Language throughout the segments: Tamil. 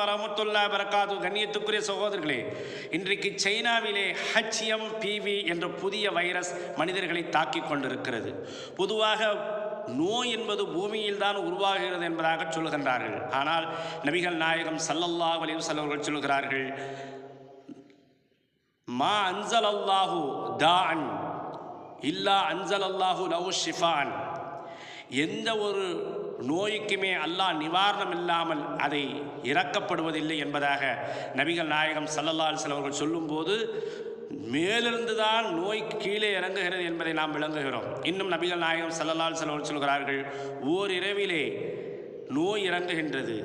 வரமத்துல்லா பரக்காது கண்ணியத்துக்குரிய சகோதரர்களே இன்றைக்கு சைனாவிலே ஹச்எம் பிவி என்ற புதிய வைரஸ் மனிதர்களை தாக்கிக் கொண்டிருக்கிறது. பொதுவாக நோய் என்பது பூமியில் தான் உருவாகிறது என்பதாக சொல்லுகின்றார்கள். ஆனால் நபிகள் நாயகம் சல்லல்லா வலிவு வஸல்லம் சொல்கிறார்கள் சொல்லுகிறார்கள் மா அன்சல் அல்லாஹு தான் இல்லா அன்சல் அல்லாஹு லவ் ஷிஃபான். எந்த ஒரு நோய்க்குமே அல்லாஹ் நிவாரணம் இல்லாமல் அதை இறக்கப்படுவதில்லை என்பதாக நபிகள் நாயகம் சல்லல்லா அலிஸ்லாம் அவர்கள் சொல்லும்போது மேலிருந்து தான் நோய் கீழே இறங்குகிறது என்பதை நாம் விளங்குகிறோம். இன்னும் நபிகள் நாயகம் சல்லல்லால் அலிஸ்லாம் அவர்கள் சொல்கிறார்கள் ஓரிரவிலே நோய் இறங்குகின்றது.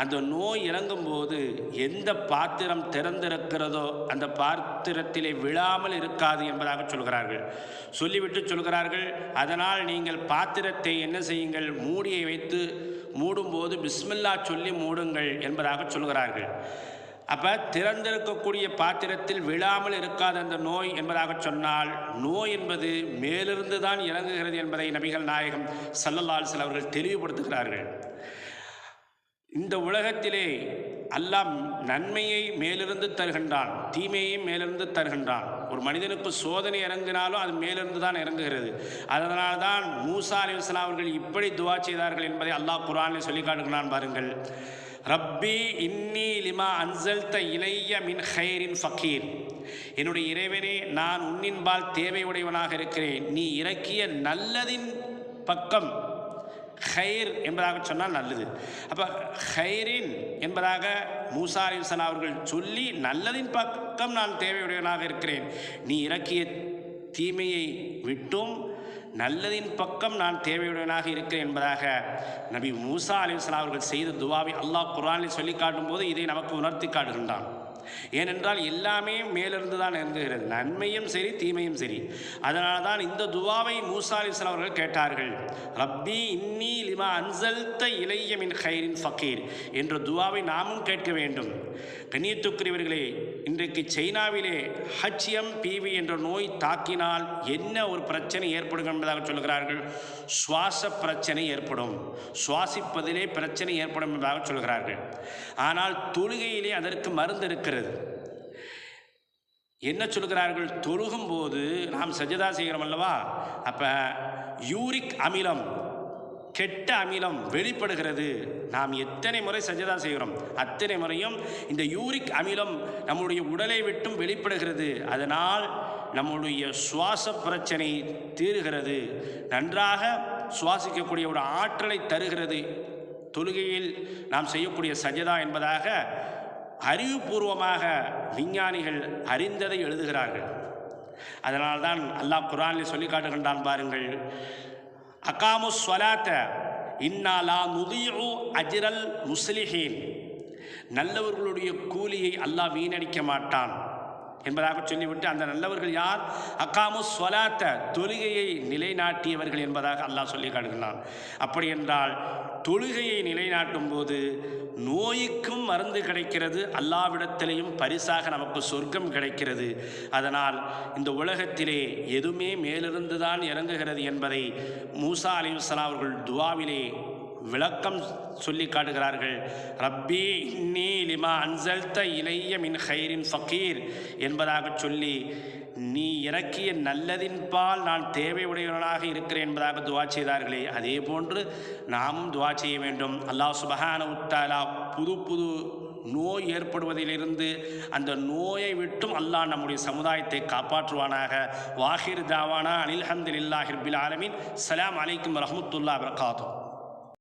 அந்த நோய் இறங்கும்போது எந்த பாத்திரம் திறந்திருக்கிறதோ அந்த பாத்திரத்திலே விழாமல் இருக்காது என்பதாக சொல்கிறார்கள். சொல்லிவிட்டு சொல்கிறார்கள் அதனால் நீங்கள் பாத்திரத்தை என்ன செய்யுங்கள்? மூடியை வைத்து மூடும்போது பிஸ்மில்லா சொல்லி மூடுங்கள் என்பதாக சொல்கிறார்கள். அப்போ திறந்திருக்கக்கூடிய பாத்திரத்தில் விழாமல் இருக்காத அந்த நோய் என்பதாக சொன்னால் நோய் என்பது மேலிருந்து தான் இறங்குகிறது என்பதை நபிகள் நாயகம் சல்லல்லால் அவர்கள் தெளிவுபடுத்துகிறார்கள். இந்த உலகத்திலே அல்லாஹ் நன்மையை மேலிருந்து தருகின்றான் தீமையையும் மேலிருந்து தருகின்றான். ஒரு மனிதனுக்கு சோதனை இறங்கினாலும் அது மேலிருந்து தான் இறங்குகிறது. அதனால தான் மூசா அலி இஸ்லாம் அவர்கள் இப்படி துவா செய்தார்கள் என்பதை அல்லாஹ் குரானில் சொல்லி காட்டுகிறான் பாருங்கள். ரப்பி இன்னி லிமா அன்சல்த இளைய மின் ஹைரின் ஃபக்கீர் என்னுடைய இறைவனே நான் உன்னின்பால் தேவையுடையவனாக இருக்கிறேன். நீ இறக்கிய நல்லதின் பக்கம் ஹைர் என்பதாக சொன்னால் நல்லது. அப்போ ஹைரின் என்பதாக மூசா அலிசன் அவர்கள் சொல்லி நல்லதின் பக்கம் நான் தேவையுடையவனாக இருக்கிறேன். நீ இறக்கிய தீமையை விட்டும் நல்லதின் பக்கம் நான் தேவையுடையவனாக இருக்கிறேன் என்பதாக நபி மூசா அலிஸ்லாம் அவர்கள் செய்த துவாவை அல்லாஹ் குரானில் சொல்லி காட்டும்போது இதை நமக்கு உணர்த்தி காட்டுகின்றான். ஏனென்றால் எல்லாமே மேலிருந்து தான் இறங்குகிறது நன்மையும் சரி தீமையும் சரி. அதனால தான் இந்த துவாவை மூசா அலிஸ்லாம் அவர்கள் கேட்டார்கள். ரப்பி இன்னி லிமா அன்சல்த இளையமின் ஹைரின் ஃபக்கீர் என்ற துவாவை நாமும் கேட்க வேண்டும். கண்ணியத்துக்குரியவர்களே இன்றைக்கு சைனாவிலே ஹச்எம் பிவி என்ற நோய் தாக்கினால் என்ன ஒரு பிரச்சனை ஏற்படும் என்பதாக சொல்கிறார்கள். சுவாச பிரச்சனை ஏற்படும். சுவாசிப்பதிலே பிரச்சனை ஏற்படும் என்பதாக சொல்கிறார்கள். ஆனால் தொழுகையிலே அதற்கு மருந்து இருக்கிறது. என்ன சொல்கிறார்கள்? தொழுகும் போது நாம் சஜதா செய்கிறோம் அல்லவா? அப்போ யூரிக் அமிலம் கெட்ட அமிலம் வெளிப்படுகிறது. நாம் எத்தனை முறை சஜதா செய்கிறோம்? அத்தனை முறையும் இந்த யூரிக் அமிலம் நம்முடைய உடலை விட்டும் வெளிப்படுகிறது. அதனால் நம்முடைய சுவாச பிரச்சனை தீருகிறது. நன்றாக சுவாசிக்கக்கூடிய ஒரு ஆற்றலை தருகிறது. தொழுகையில் நாம் செய்யக்கூடிய சஜதா என்பதாக அறிவுபூர்வமாக விஞ்ஞானிகள் அறிந்ததை எழுதுகிறார்கள். அதனால்தான் அல்லாஹ் குரானில் சொல்லி காட்டுகின்றான் பாருங்கள் அகாமு ஸ்வலாத்த இன்னாலா முதியு அஜிரல் முஸ்லிஹீன். நல்லவர்களுடைய கூலியை அல்லாஹ் வீணடிக்க மாட்டான். என்பதாக சொல்லிவிட்டு அந்த நல்லவர்கள் யார்? அக்காமு ஸ்வலாத்த தொழுகையை நிலைநாட்டியவர்கள் என்பதாக அல்லாஹ் சொல்லி காட்டுகிறான் அப்படி என்றால் தொழுகையை நிலைநாட்டும் போது நோய்க்கும் மருந்து கிடைக்கிறது அல்லாவிடத்திலேயும் பரிசாக நமக்கு சொர்க்கம் கிடைக்கிறது. அதனால் இந்த உலகத்திலே எதுவுமே மேலிருந்து தான் இறங்குகிறது என்பதை மூசா அலிவசலாம் அவர்கள் துவாவிலே விளக்கம் சொல்லி காட்டுகிறார்கள். ரப்பி இன்னி லிமா அன்சல்த இளைய மின் ஹைரின் ஃபக்கீர் என்பதாக சொல்லி நீ இறக்கிய நல்லதின்பால் நான் தேவையுடையவனாக இருக்கிறேன் என்பதாக துவா செய்தார்களே. அதே போன்று நாமும் துவா செய்ய வேண்டும். அல்லாஹ் சுபஹான உத்தாலா புது புது நோய் ஏற்படுவதிலிருந்து அந்த நோயை விட்டும் அல்லாஹ் நம்முடைய சமுதாயத்தை காப்பாற்றுவானாக. வாஹிர் தாவானா அனில் ஹம்துலில்லாஹிர்பில் ஆலமின். சலாம் அலைக்கும் ரஹமத்துல்லா வரகாத்தும்